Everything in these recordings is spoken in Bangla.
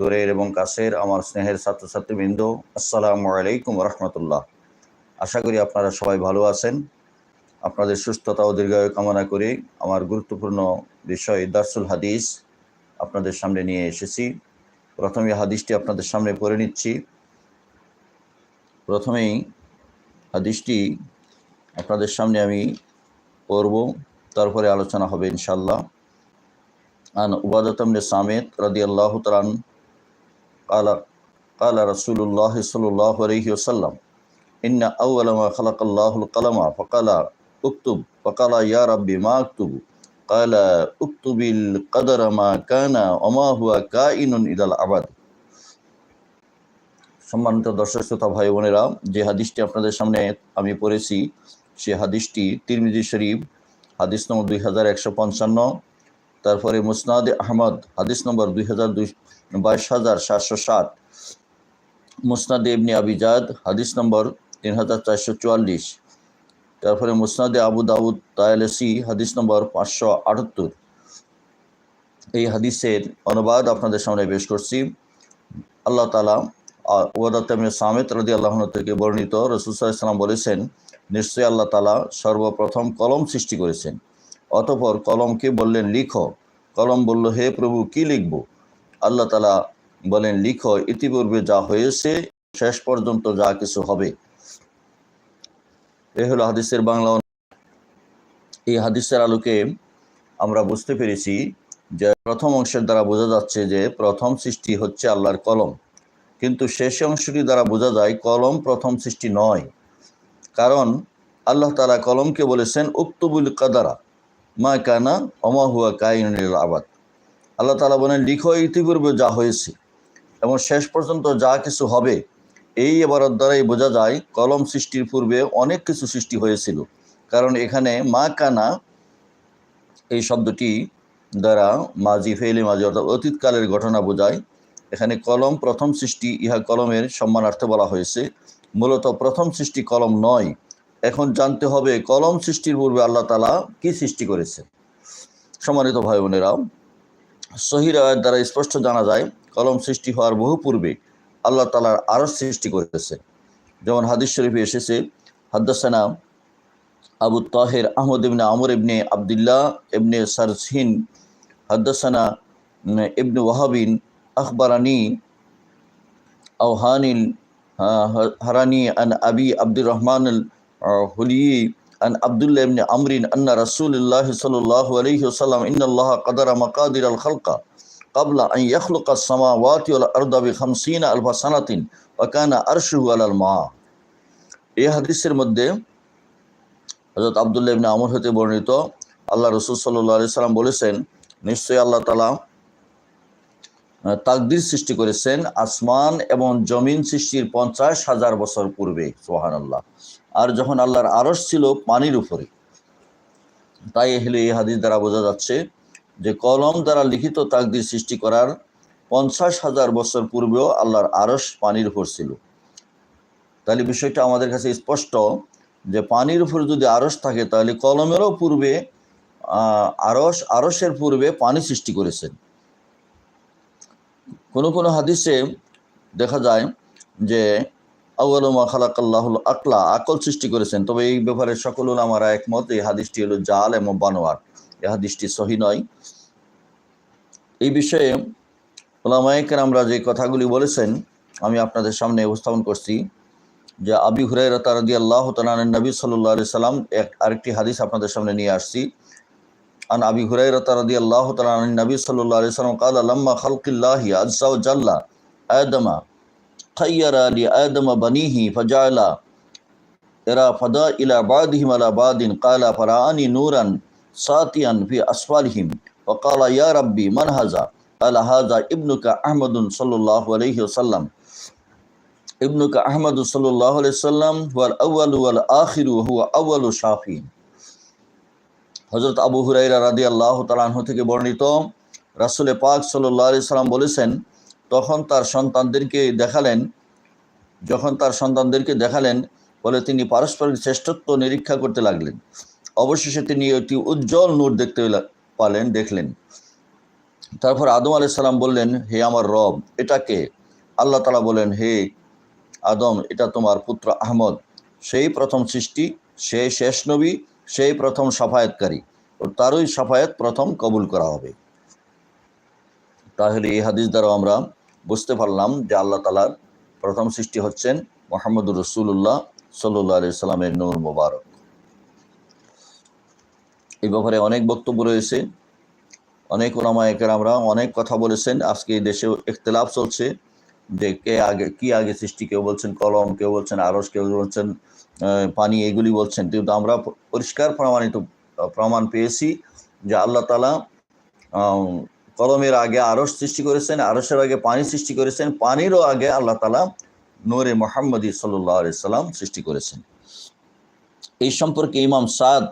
দূরের এবং কাছের আমার স্নেহের ছাত্রছাত্রীবৃন্দ, আসসালামু আলাইকুম রহমতুল্লাহ আশা করি আপনারা সবাই ভালো আছেন। আপনাদের সুস্থতা ও দীর্ঘায়ু কামনা করে আমার গুরুত্বপূর্ণ বিষয় দার্সুল হাদিস আপনাদের সামনে নিয়ে এসেছি। প্রথমে হাদিসটি আপনাদের সামনে পড়ে নিচ্ছি। প্রথমেই হাদিসটি আপনাদের সামনে আমি পড়ব, তারপরে আলোচনা হবে ইনশাল্লাহ আন উবাদতমনে সামেদ রাদি আল্লাহ তালান قال قال رسول الله صلى الله عليه وسلم إن أول ما خلق الله القلم فقال اكتب فقال يا ربي ما أكتب قال اكتب القدر ما كان وما هو كائن إلى الأبد সম্মানিত দর্শক শ্রোতা ভাই বোনেরা যে হাদিসটি আপনাদের সামনে আমি পড়েছি সে হাদিসটি তিরমিজি শরীফ হাদিস নম্বর দুই হাজার একশো পঞ্চান্ন তারপরে মুসনাদ আহমদ হাদিস নম্বর দুই হাজার দুই বাইশ হাজার সাতশো সাত। মুসনাদ ইবনে আবিজাদ হাদিস নম্বর তিন হাজার চারশো চুয়াল্লিশ। তারপরে মুসনাদে আবু দাউদ তায়ালসি হাদিস নম্বর পাঁচশো আটাত্তর। এই হাদিসের অনুবাদ আপনাদের সামনে পেশ করছি। আল্লাহ তালা ওয়াদাতমিন সামেত রদি আল্লাহন থেকে বর্ণিত রসুসাল্লাম বলেছেন, নিশ্চয়ই আল্লাহ তালা সর্বপ্রথম কলম সৃষ্টি করেছেন। অতপর কলমকে বললেন, লিখো। কলম বলল, হে প্রভু, কি লিখব? আল্লাহ তালা বলেন, লিখো, ইতিপূর্বে যা হয়েছে, শেষ পর্যন্ত যা কিছু হবে। এ হলো হাদিসের বাংলা এই হাদিসের আলোকে আমরা বুঝতে পেরেছি যে প্রথম অংশের দ্বারা বোঝা যাচ্ছে যে প্রথম সৃষ্টি হচ্ছে আল্লাহর কলম। কিন্তু শেষ অংশটি দ্বারা বোঝা যায় কলম প্রথম সৃষ্টি নয়। কারণ আল্লাহ তালা কলমকে বলেছেন, উক্তবুল কাদারা, মা কানা অমা হুয়া কাইনুল আবাদ। আল্লাহ তালা বলেন, লিখো ইতিপূর্বে যা হয়েছে এবং শেষ পর্যন্ত যা কিছু হবে, এই এবারত দ্বারাই বোঝা যায় কলম সৃষ্টির পূর্বে অনেক কিছু সৃষ্টি হয়েছিল। কারণ এখানে মা কানা এই শব্দটি দ্বারা মাজি ফেলে মাজি অর্থাৎ অতীতকালের ঘটনা বোঝায়। এখানে কলম প্রথম সৃষ্টি, ইহা কলমের সম্মানার্থে বলা হয়েছে। মূলত প্রথম সৃষ্টি কলম নয়। এখন জানতে হবে কলম সৃষ্টির পূর্বে আল্লাহ তালা কি সৃষ্টি করেছে সম্মানিত ভাই বোনেরা সহির দ্বারা স্পষ্ট জানা যায়, কলম সৃষ্টি হওয়ার বহু পূর্বে আল্লাহ তালার আরও সৃষ্টি করেছে। যেমন হাদিস শরীফে এসেছে, হাদ্দাসানা আবু তাহের আহমদ ইবনে আমর ইবনে আবদুল্লাহ ইবনে সারসিন হাদ্দাসানা ইবনে ওয়াহাবিন আখবরানি, আওহানিল হারানি আন আবি আব্দুর রহমান হুলিyi عن عبد الله بن عمرو أن رسول الله صلى الله عليه وسلم إن الله قدر مقادير الخلق قبل أن يخلق السماوات والأرض بخمسين ألف سنة وكان أرشه على الماء এই হাদিসের মধ্যে হজরত আবদুল্লাহ ইবনে আমর হতে বর্ণিত আল্লাহ রসুল সাল্লাহ আলি সাল্লাম বলেছেন নিশ্চয়ই আল্লাহ তালা তাকদির সৃষ্টি করেছেন আসমান এবং জমিন সৃষ্টির পঞ্চাশ হাজার বছর পূর্বে সোহান আল্লাহ আর যখন আল্লাহর আরস ছিল পানির উপরে, তাই হলে এই হাদিস দ্বারা বোঝা যাচ্ছে যে কলম দ্বারা লিখিত তাকদির সৃষ্টি করার পঞ্চাশ হাজার বছর পূর্বেও আল্লাহর আরস পানির উপর ছিল। তাহলে বিষয়টা আমাদের কাছে স্পষ্ট যে পানির উপরে যদি আরস থাকে, তাহলে কলমেরও পূর্বে আরস আরসের পূর্বে পানি সৃষ্টি করেছেন। কোনো কোনো হাদিসে দেখা যায় যে আউআলমা খালাকাল্লাহুল আকলা আকল সৃষ্টি করেছেন। তবে এই ব্যাপারে সকল আমার একমত, এই হাদিসটি হলো জাল এবং বানোয়ার। এই হাদিসটি সহি নয়। এই বিষয়ে ওলামায়কের আমরা যে কথাগুলি বলেছেন, আমি আপনাদের সামনে উপস্থাপন করছি যে, আবি হুরাই তারদি আল্লাহ তালান নবী সাল্লাহ সাল্লাম এক আরেকটি হাদিস আপনাদের সামনে নিয়ে আসছি। عن أبي هريرة رضي الله تعالى عن النبي صلى الله عليه وسلم قال لما خلق الله عز وجل آدم خير لآدم بنيه فجعل إرى فدا إلى بعضهم على بعض قال فرآني نورا ساتيا في أسفلهم وقال يا ربي من هذا؟ قال هذا ابنك أحمد صلى الله عليه وسلم. ابنك أحمد صلى الله عليه وسلم هو الأول والآخر وهو أول شافين হজরত আবু হুরাইরা রাদি আল্লাহ তালাহ থেকে বর্ণিত রাসুলে পাক সাল্লাহ সাল্লাম বলেছেন, তখন তার সন্তানদেরকে দেখালেন, যখন তার সন্তানদেরকে দেখালেন, বলে তিনি পারস্পরিক শ্রেষ্ঠত্ব নিরীক্ষা করতে লাগলেন। অবশেষে তিনি একটি উজ্জ্বল নূর দেখতে পালেন, দেখলেন। তারপর আদম আলাইসাল্লাম বললেন, হে আমার রব এটাকে আল্লাহ তালা বলেন, হে আদম, এটা তোমার পুত্র আহমদ। সেই প্রথম সৃষ্টি সেই শেষ নবী সেই প্রথম সাফায়াতকারী, ও তারই সাফায়াত প্রথম কবুল করা হবে। তাহলে এই হাদিস দ্বারা আমরা বুঝতে পারলাম যে আল্লাহ তালার প্রথম সৃষ্টি হচ্ছেন মোহাম্মদুর রসুল্লাহ সাল্লাহ আলি সাল্লামের নূর মোবারক। এই ব্যাপারে অনেক বক্তব্য রয়েছে, অনেক ওলামায়কের আমরা অনেক কথা বলেছেন। আজকে দেশে ইখতলাফ চলছে। যে কে আগে, কি আগে সৃষ্টি, কেউ বলছেন কলম, কেউ বলছেন আরস কেউ বলছেন পানি, এগুলি বলছেন। কিন্তু আমরা পরিষ্কার প্রমাণিত, প্রমাণ পেয়েছি যে আল্লাহ তালা কলমের আগে আরস সৃষ্টি করেছেন আরসের আগে পানি সৃষ্টি করেছেন, পানিরও আগে আল্লাহ তালা নূরে মোহাম্মদী সাল্লাহ সাল্লাম সৃষ্টি করেছেন। এই সম্পর্কে ইমাম সাদ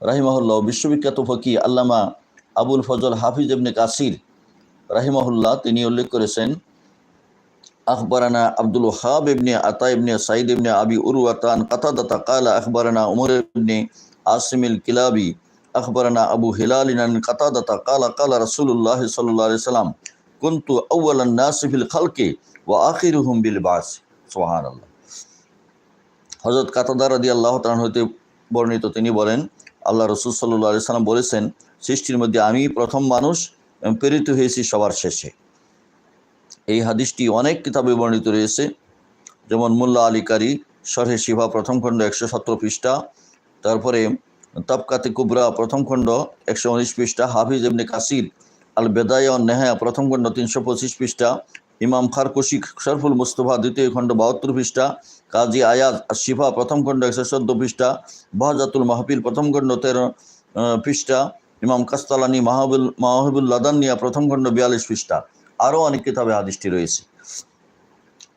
রাহিমাহুল্লাহ, বিশ্ববিখ্যাত ফকি আল্লামা আবুল ফজল হাফিজ ইবনে কাসির রাহিমাহুল্লাহ, তিনি উল্লেখ করেছেন আখবরানা আব্দুল হাব ইবনে আতা ইবনে সাইদ ইবনে আবি উরুয়াতান কাতাদাতা কালা আখবরানা উমর ইবনে আসিমিল কিলাবি আখবরানা আবু হিলাল ইনান কাতাদাতা কালা কালা রাসূলুল্লাহ সাল্লাল্লাহু আলাইহি সাল্লাম কুনতু আউয়ালান নাস ও আখির হুম বিল বাস সুবহানাল্লাহ হযরত কাতাদা রাদিয়াল্লাহু তাআলা হতে বর্ণিত তিনি বলেন, আল্লাহ রসুল সাল্লাহ সাল্লাম বলেছেন, সৃষ্টির মধ্যে আমি প্রথম মানুষ, প্রেরিত হয়েছি সবার শেষে। এই হাদিসটি অনেক কিতাবে বর্ণিত রয়েছে। যেমন মোল্লা আলী কারি শরহে শিভা প্রথম খণ্ড একশো সতেরো পৃষ্ঠা, তারপরে তবকাতে কুবরা প্রথম খণ্ড একশো উনিশ পৃষ্ঠা, হাফিজ এমনি কাসির আল বেদায় নেহায়া প্রথম খণ্ড তিনশো পঁচিশ পৃষ্ঠা, ইমাম খারকুশি শরফুল মুস্তফা দ্বিতীয় খণ্ড বাহাত্তর পৃষ্ঠা, কাজী আয়াজ শিফা প্রথম খণ্ড একশো চোদ্দ পৃষ্ঠা, বাহাজাতুল মাহফিল প্রথম খণ্ড তেরো পৃষ্ঠা, ইমাম কাস্তালানি মাহবুল মাহবুল লাদানিয়া প্রথম খণ্ড বিয়াল্লিশ পৃষ্ঠা। আরও অনেক কিতাবে হাদিসটি রয়েছে।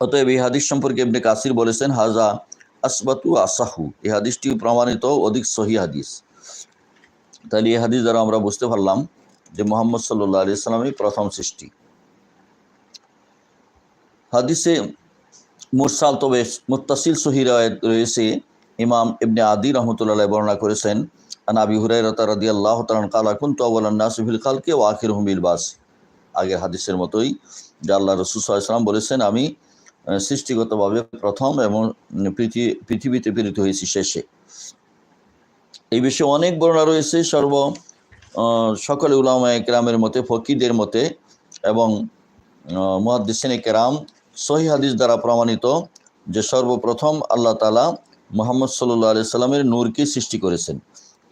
অতএব এই হাদিস সম্পর্কে ইবনে কাসির বলেছেন, হাজা আসবাতু আসাহু। এই হাদিসটি প্রমাণিত অধিক সহি হাদিস। তাহলে এই হাদিস দ্বারা আমরা বুঝতে পারলাম যে মোহাম্মদ সাল্লাহ আলি সাল্লামই প্রথম সৃষ্টি। হাদিসে মুরসাল তবে মুত্তাসিল সহি রায়ত রয়েছে। ইমাম ইবনে আদি রহমতুল্লাহ বর্ণনা করেছেন, আন আবি হুরাইরাতা রাদিয়াল্লাহু তাআলা কালা কুনতু আওয়ালান নাসি ফিল খালকি ওয়া আখিরুহুম বিল বাস। আগের হাদিসের মতোই, যে আল্লাহ রসুল বলেছেন, আমি সৃষ্টিগতভাবে প্রথম এবং পৃথিবী পৃথিবীতে প্রেরিত হয়েছি শেষে। এই বিষয়ে অনেক বর্ণনা রয়েছে, সর্ব সকলে উলামা কেরামের মতে ফকিদের মতে, এবং মহাদিসিনে কেরাম সহি হাদিস দ্বারা প্রমাণিত যে সর্বপ্রথম আল্লাহ তালা মোহাম্মদ সাল্লাহ আলি সাল্লামের নূরকে সৃষ্টি করেছেন।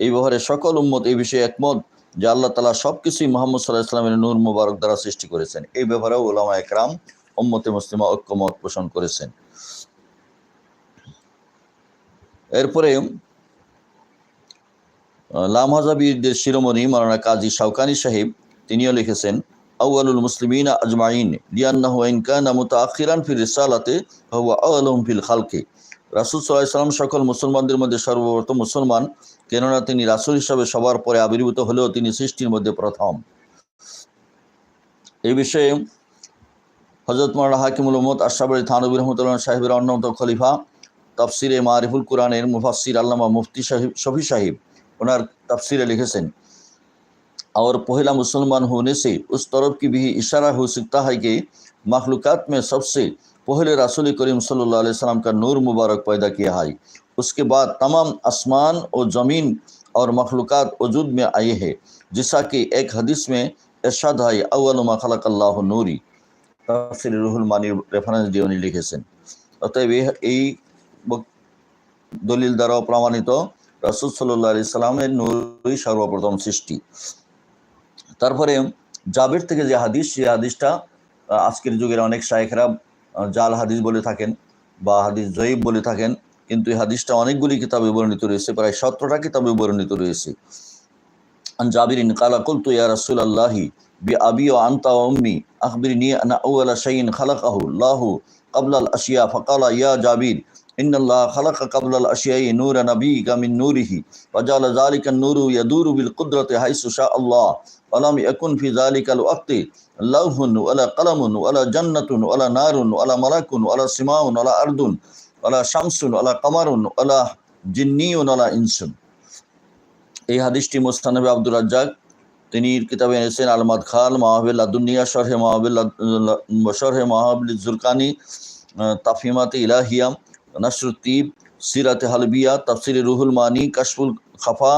এই ব্যাপারে সকল উম্মত এই বিষয়ে একমত যে আল্লাহ তালা সব কিছুই মোহাম্মদ সাল্লাহ ইসলামের নূর মুবারক দ্বারা সৃষ্টি করেছেন। এই ব্যাপারেও ওলামা একরাম উম্মতে মুসলিমা ঐক্যমত পোষণ করেছেন। এরপরে লামহাজাবিদের শিরোমণি মারানা কাজী শাওকানি সাহেব, তিনিও লিখেছেন, আউয়ালুল মুসলিমিন আজমাইন, লিয়ান্নাহু ইন কানা মুতাআখিরান ফি ফিল খালকি। রাসূল সাল্লাল্লাহু আলাইহি সকল মুসলমানদের মধ্যে সর্বপ্রথম মুসলমান কেননা তিনি রাসুল হিসাবে সবার পরে আবির্ভূত হলেও তিনি সৃষ্টির মধ্যে প্রথম। এই বিষয়ে হজরত মৌলানা হাকিমুল আশরাফ আলী থানবির রহমতুল্লাহ সাহেবের অন্যতম খলিফা তাফসিরে মারিফুল কোরআনের মুফাসির আল্লামা মুফতি সাহিব শফি সাহিব, ওনার তাফসিরে লিখেছেন और पहला मुसलमान होने से उस तरफ की भी इशारा हो सकता है कि मखलूक़ात में सबसे पहले रसूल करीम सल्लल्लाहु अलैहि वसल्लम का नूर मुबारक पैदा किया है उसके बाद तमाम आसमान और ज़मीन और मखलूक़ात वजूद में आए हैं जैसा कि एक हदीस में इरशाद है अव्वल मा खलक अल्लाह नूरी তাফসির রুহুল মানির রেফারেন্স দিয়ে উনি লিখেছেন অতএব এই- এই বক- দলিল দ্বারাও প্রমাণিত রাসুল সাল্লাহ আলি সাল্লামের নূরই সর্বপ্রথম সৃষ্টি তারপরে জাবের থেকে যে হাদিস সেই হাদিসটা আহ, আজকের যুগের অনেক শায়েখরা আহ, জাল হাদিস বলে থাকেন বা হাদিস জয়ীব বলে থাকেন কিন্তু এই হাদিসটা অনেকগুলি কিতাবে বর্ণিত রয়েছে প্রায় সতেরোটা কিতাবে বর্ণিত রয়েছে عن جابر قال قلت يا رسول الله بأبي وأنت وأمي أخبرني أن أول شيء خلقه الله قبل الأشياء فقال يا جابر إن الله خلق قبل الأشياء نور نبيك من نوره وجعل ذلك النور يدور بالقدرة حيث شاء الله ওয়ালাম ইয়াকুন ফি জালিকাল ওয়াক্তি লাউহুন ওয়ালা কালামুন ওয়ালা জান্নাতুন ওয়ালা নারুন ওয়ালা মালাকুন ওয়ালা সিমাউন ওয়ালা আরদুন ওয়ালা শামসুন ওয়ালা কামারুন ওয়ালা জিন্নিউন ওয়ালা ইনসুন এই হাদিসটি মোস্তানবী আব্দুর রাজ্জাক, তিনি কিতাবে এনেছেন আলমাদ খাল মাহাবিল আদুনিয়া শরহে মাহাবিল শরহে মাহাবিল জুলকানি তাফিমাতে ইলাহিয়াম নসরুদ্দীপ সিরাত হালবিয়া, তাফসির রুহুল মানি, কাশফুল খাফা,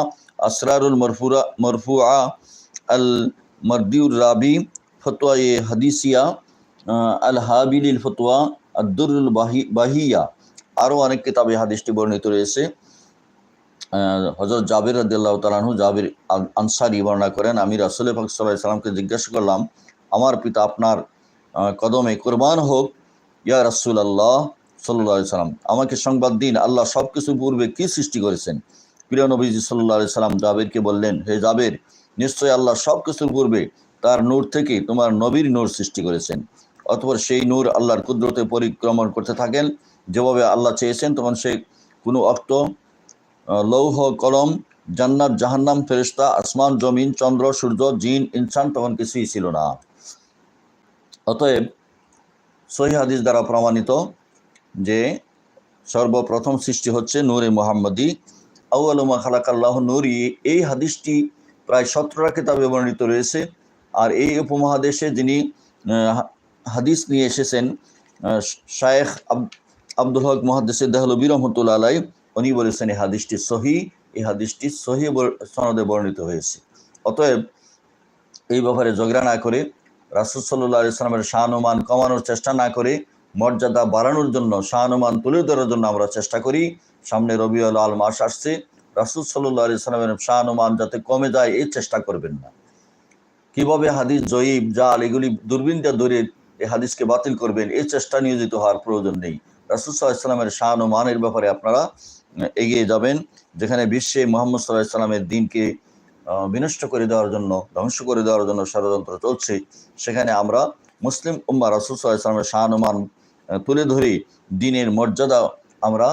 আসরারুল মরফুরা, মরফুআ আল মরদিউর রাবি ফতোয়া এ হাদিসিয়া আল হাবিলিল ফতোয়া আদুরুল বাহি বাহিয়া আরও অনেক কিতাবে হাদিসটি বর্ণিত রয়েছে হজরত জাবির রদিল্লাহ তালাহু জাবির আনসারি বর্ণনা করেন আমি রাসুল পাক সাল্লাহ সাল্লামকে জিজ্ঞাসা করলাম আমার পিতা আপনার কদমে কোরবান হোক ইয়া রাসুল আল্লাহ সাল্লাহ সাল্লাম আমাকে সংবাদ দিন আল্লাহ সব কিছু পূর্বে কি সৃষ্টি করেছেন প্রিয় নবীজি সাল্লাহ সাল্লাম জাবেরকে বললেন হে জাবের নিশ্চয় আল্লাহ সব কিছুর পূর্বে তার নূর থেকে তোমার নবীর নূর সৃষ্টি করেছেন। অতপর সেই নূর আল্লাহর কুদরতে পরিক্রমণ করতে থাকেন। যেভাবে আল্লাহ চেয়েছেন, তখন সে কোনো অক্ত লৌহ, কলম, জান্নাত, জাহান্নাম ফেরিস্তা আসমান, জমিন, চন্দ্র, সূর্য, জিন, ইনসান তখন কিছুই ছিল না। অতএব সহি হাদিস দ্বারা প্রমাণিত যে সর্বপ্রথম সৃষ্টি হচ্ছে নূরে মোহাম্মদী। আউআলমা খালাকাল্লাহ নূরি। এই হাদিসটি প্রায় সতেরোটা কিতাবে বর্ণিত রয়েছে। আর এই উপমহাদেশে যিনি হাদিস নিয়ে এসেছেন শায়েখ আব- আব্দুল হক মহাদেশে দেহলবী রহমতুল্লা আলাই উনি বলেছেন, এই হাদিসটি সহি এই হাদিসটি সহি সনদে বর্ণিত হয়েছে। অতএব এই ব্যাপারে ঝগড়া না করে, রাসুল সাল্লাহ ইসলামের শাহানুমান কমানোর চেষ্টা না করে, মর্যাদা বাড়ানোর জন্য, শাহানুমান তুলে ধরার জন্য আমরা চেষ্টা করি। সামনে রবিউল আল মাস আসছে রাসুল সাল্লাহ ইসলামের শাহানুমান যাতে কমে যায় এই চেষ্টা করবেন না। কীভাবে হাদিস জয়ীব, জাল, এগুলি দূরবীন দিয়ে ধরে এই হাদিসকে বাতিল করবেন এই চেষ্টা নিয়োজিত হওয়ার প্রয়োজন নেই। রাসুল সাল্লাহ ইসলামের শাহানুমানের ব্যাপারে আপনারা এগিয়ে যাবেন, যেখানে বিশ্বে মোহাম্মদ সাল্লাহ ইসলামের দিনকে বিনষ্ট করে দেওয়ার জন্য, ধ্বংস করে দেওয়ার জন্য ষড়যন্ত্র চলছে। সেখানে আমরা মুসলিম উম্মা রাসুল সাল্লাহ ইসলামের শাহানুমান তুলে ধরে, দিনের মর্যাদা আমরা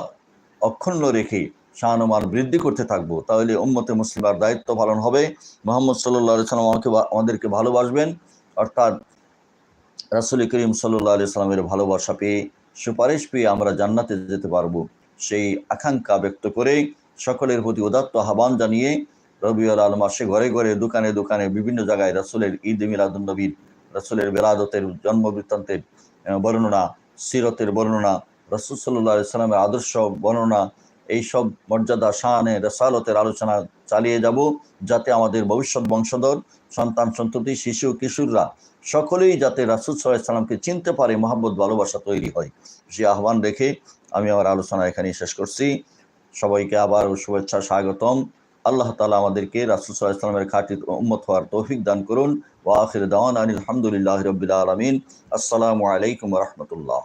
অক্ষুণ্ণ রেখে শাহানুমান বৃদ্ধি করতে থাকব, তাহলে উম্মতে মুসলিমার দায়িত্ব পালন হবে। মোহাম্মদ সাল্লাহ সাল্লাম আমাকে আমাদেরকে ভালোবাসবেন। অর্থাৎ রাসুল করিম সাল্লাহ আলি সাল্লামের ভালোবাসা পেয়ে, সুপারিশ পেয়ে আমরা জান্নাতে যেতে পারব। সেই আকাঙ্ক্ষা ব্যক্ত করে সকলের প্রতি উদাত্ত আহ্বান জানিয়ে রবিউল আল মাসে ঘরে ঘরে, দোকানে দোকানে, বিভিন্ন জায়গায় রাসুলের ঈদ মিলাদুল নবীর, রাসুলের বেলাদতের জন্ম বৃত্তান্তের বর্ণনা, সিরতের বর্ণনা, রসুল সাল্লাহ সাল্লামের আদর্শ বর্ণনা এইসব মর্যাদা শাহানে রসালতের আলোচনা চালিয়ে যাব যাতে আমাদের ভবিষ্যৎ বংশধর, সন্তান সন্ততি, শিশু, কিশোররা সকলেই যাতে রাসুল সাল্লাহ সাল্লামকে চিনতে পারে মোহাম্মদ ভালোবাসা তৈরি হয়। সে আহ্বান রেখে আমি আমার আলোচনা এখানে শেষ করছি। সবাইকে আবার শুভেচ্ছা, স্বাগতম। আল্লাহ তালা আমাদেরকে রাসুল সাল্লাহ সাল্লামের খাঁটি উম্মত হওয়ার তৌফিক দান করুন। ওয়া আখির দাওয়ান আনিল হামদুলিল্লাহ রবিল আলমিন। আসসালামু আলাইকুম রহমতুল্লাহ।